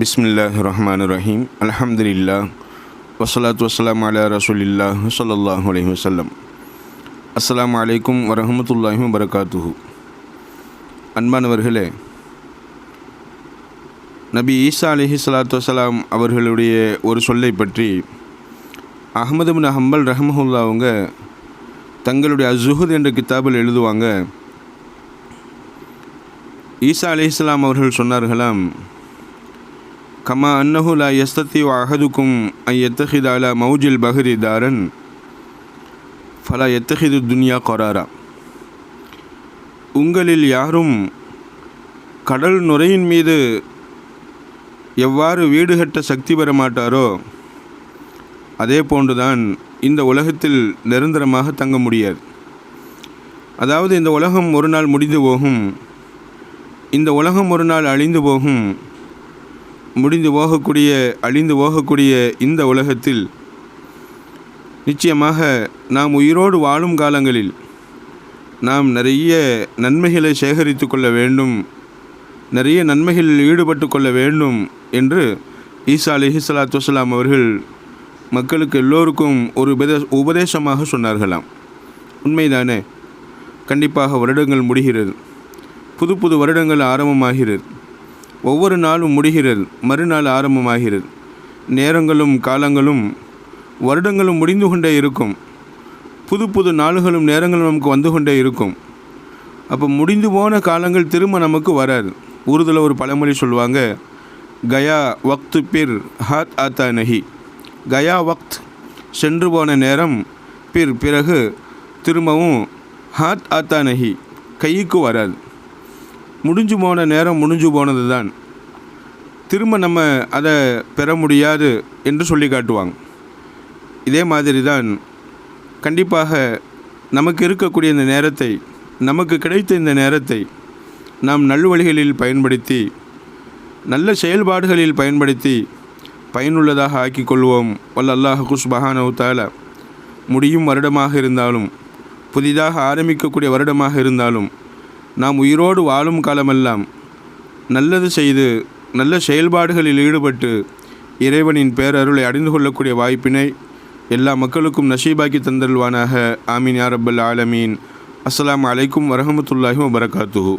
பிஸ்மில்லாஹ் ரஹ்மான் ரஹீம் அல்ஹம்துலில்லா வசலாத் வசலாம் அலா ரசூலில்லா ஸல்லல்லாஹு அலைஹி வசல்லம் அஸ்லாம் அலைக்கும் வரஹமத்துல்லாஹி வரகாத்துஹு அன்பானவர்களே நபி ஈசா அலிஹி சலாத்து வசலாம் அவர்களுடைய ஒரு சொல்லை பற்றி அகமது பின் ஹம்பல் ரஹமஹுல்லா அவங்க தங்களுடைய அசுஹுத் என்ற கித்தாபில் எழுதுவாங்க. ஈசா அலிஹிஸ்லாம் அவர்கள் சொன்னார்களாம் கமா அன்னஹு லா யஸ்தத்தி அஹதுக்கும் ஐ எத்தஹித் அலா மௌஜில் பஹரி தாரன் ஃபலா எத்தஹிது துன்யா கொராரா உங்களில் யாரும் கடல் நுரையின் மீது எவ்வாறு வீடு கட்ட சக்தி பெற மாட்டாரோ அதே போன்றுதான் இந்த உலகத்தில் நிரந்தரமாக தங்க முடியாது. அதாவது இந்த உலகம் ஒரு நாள் முடிந்து போகும் இந்த உலகம் ஒரு நாள் அழிந்து போகும் முடிந்து போகக்கூடிய அழிந்து போகக்கூடிய இந்த உலகத்தில் நிச்சயமாக நாம் உயிரோடு வாழும் காலங்களில் நாம் நிறைய நன்மைகளை சேகரித்து கொள்ள வேண்டும் நிறைய நன்மைகளில் ஈடுபட்டு கொள்ள வேண்டும் என்று ஈசா அலிஹி வசலாம் அவர்கள் மக்களுக்கு எல்லோருக்கும் ஒரு உபதே உபதேசமாக சொன்னார்களாம். உண்மைதானே? கண்டிப்பாக வருடங்கள் முடிகிறது. புது புது வருடங்கள் ஆரம்பமாகிறது. ஒவ்வொரு நாளும் முடிகிறது மறுநாள் ஆரம்பமாகிறது. நேரங்களும் காலங்களும் வருடங்களும் முடிந்து கொண்டே இருக்கும். புது புது நாள்களும் நேரங்களும் நமக்கு வந்து கொண்டே இருக்கும். அப்போ முடிந்து போன காலங்கள் திரும்ப நமக்கு வராது. ஊறுதல ஒரு பழமொழி சொல்லுவாங்க கயா வக்து பிர் ஹாத் ஆத்தா நஹி. கயா வக்த் சென்று போன நேரம் பிர் பிறகு திரும்பவும் ஹாத் ஆத்தா நஹி கைக்கு வராது. முடிஞ்சு போன நேரம் முடிஞ்சு போனது தான் திரும்ப நம்ம அதை பெற முடியாது என்று சொல்லி காட்டுவாங்க. இதே மாதிரி தான் கண்டிப்பாக நமக்கு இருக்கக்கூடிய இந்த நேரத்தை நமக்கு கிடைத்த இந்த நேரத்தை நாம் நல்வழிகளில் பயன்படுத்தி நல்ல செயல்பாடுகளில் பயன்படுத்தி பயனுள்ளதாக ஆக்கிக்கொள்வோம் வல்ல அல்லாஹ் குஸ்பஹானவு தாலா முடியும் வருடமாக இருந்தாலும் புதிதாக ஆரம்பிக்கக்கூடிய வருடமாக இருந்தாலும் நாம் உயிரோடு வாழும் காலமெல்லாம் நல்லது செய்து நல்ல செயல்பாடுகளில் ஈடுபட்டு இறைவனின் பேரருளை அடைந்து கொள்ளக்கூடிய வாய்ப்பினை எல்லா மக்களுக்கும் நஷீபாக்கி தந்தல்வானாக ஆமீன். யாரப்பல் ஆலமீன். அஸ்லாம் அலைக்கும் வரமத்துல்லாஹி வபரகாத்துஹூ.